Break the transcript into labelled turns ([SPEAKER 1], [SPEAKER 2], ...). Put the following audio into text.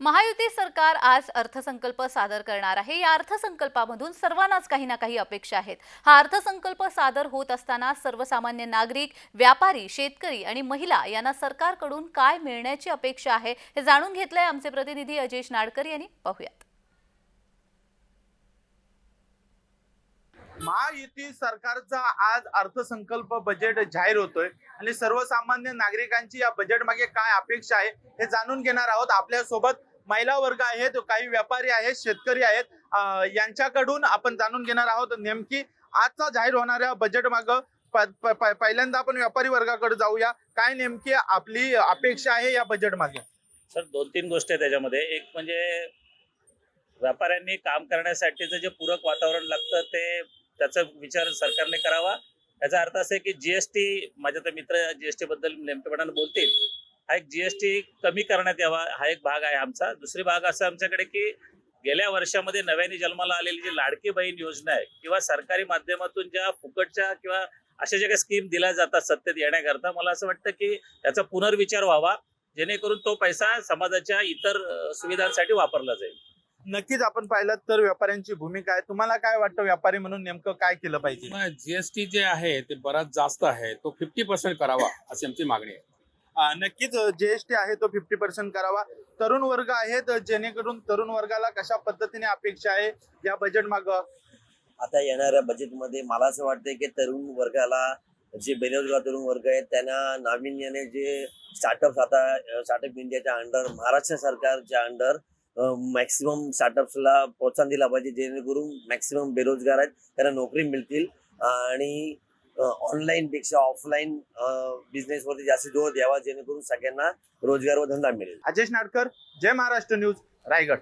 [SPEAKER 1] महायुती सरकार आज अर्थसंकल्प सादर करणार आहे. या अर्थसंकल्पामधून सर्वांनाच काही ना काही अपेक्षा आहेत. हा अर्थसंकल्प सादर होत असताना सर्वसामान्य नागरिक व्यापारी शेतकरी आणि महिला यांना सरकारकडून काय मिळण्याची अपेक्षा आहे हे जाणून घेतलंय आमचे प्रतिनिधी अजेश नाडकर यांनी. पाहूयात.
[SPEAKER 2] महायुती सरकारचा आज अर्थसंकल्प बजेट जाहीर होतोय आणि सर्वसामान्य नागरिकांची या बजेट मागे काय अपेक्षा आहे हे जाणून घेणार आहोत. आपल्यासोबत महिला वर्ग आहेत काही व्यापारी आहेत शेतकरी आहेत यांच्याकडून आपण जाणून घेणार आहोत नेमकी आजचा जाहीर होणाऱ्या बजेट माग पहिल्यांदा आपण व्यापारी वर्गाकडे जाऊया. काय नेमकी आपली अपेक्षा आहे या बजेट मागे?
[SPEAKER 3] सर दोन तीन गोष्टी आहे त्याच्यामध्ये. एक म्हणजे व्यापाऱ्यांनी काम करण्यासाठीचं जे पूरक वातावरण लागतं ते त्याचा विचार सरकारने करावा. याचा अर्थ असा आहे की जीएसटी माझ्या तर मित्र जीएसटी बद्दल नेमकेपणाने बोलतील. हा एक जीएसटी कमी करण्यात यावा हा एक भाग आहे आमचा. दुसरी भाग असा आमच्याकडे की गेल्या वर्षामध्ये नव्याने जन्माला आलेली जी लाडकी बहीण योजना आहे किंवा सरकारी माध्यमातून ज्या फुकटच्या किंवा अशा ज्या काही स्कीम दिल्या जातात सत्तेत येण्याकरता मला असं वाटतं की त्याचा पुनर्विचार व्हावा जेणेकरून तो पैसा समाजाच्या इतर सुविधांसाठी वापरला जाईल.
[SPEAKER 2] नक्कीच आपण पाहिलं तर व्यापाऱ्यांची भूमिका आहे. तुम्हाला काय वाटतं व्यापारी म्हणून नेमकं काय केलं पाहिजे?
[SPEAKER 4] जीएसटी जे आहे ते बराच जास्त आहे. तो फिफ्टी पर्सेंट करावा अशी आमची मागणी आहे.
[SPEAKER 2] नक्कीच जीएसटी आहे तो फिफ्टी पर्सेंट करावा. तरुण वर्ग आहेत जेणेकरून तरुण वर्गाला कशा पद्धतीने अपेक्षा आहे या बजेट माग?
[SPEAKER 5] आता येणाऱ्या बजेटमध्ये मला असं वाटतंय की तरुण वर्गाला जे बेरोजगार तरुण वर्ग आहेत त्यांना नाविन्याने जे स्टार्टअप्स आता स्टार्टअप इंडियाच्या अंडर महाराष्ट्र सरकारच्या अंडर मॅक्सिमम स्टार्टअप्सला प्रोत्साहन दिला पाहिजे जेणेकरून मॅक्सिमम बेरोजगार आहेत त्यांना नोकरी मिळतील. आणि ऑनलाईन पेक्षा ऑफलाईन बिझनेस वरती जास्त जोर द्यावा जेणेकरून सगळ्यांना रोजगार व धंदा मिळेल.
[SPEAKER 2] अजेश नाडकर जय महाराष्ट्र न्यूज रायगड.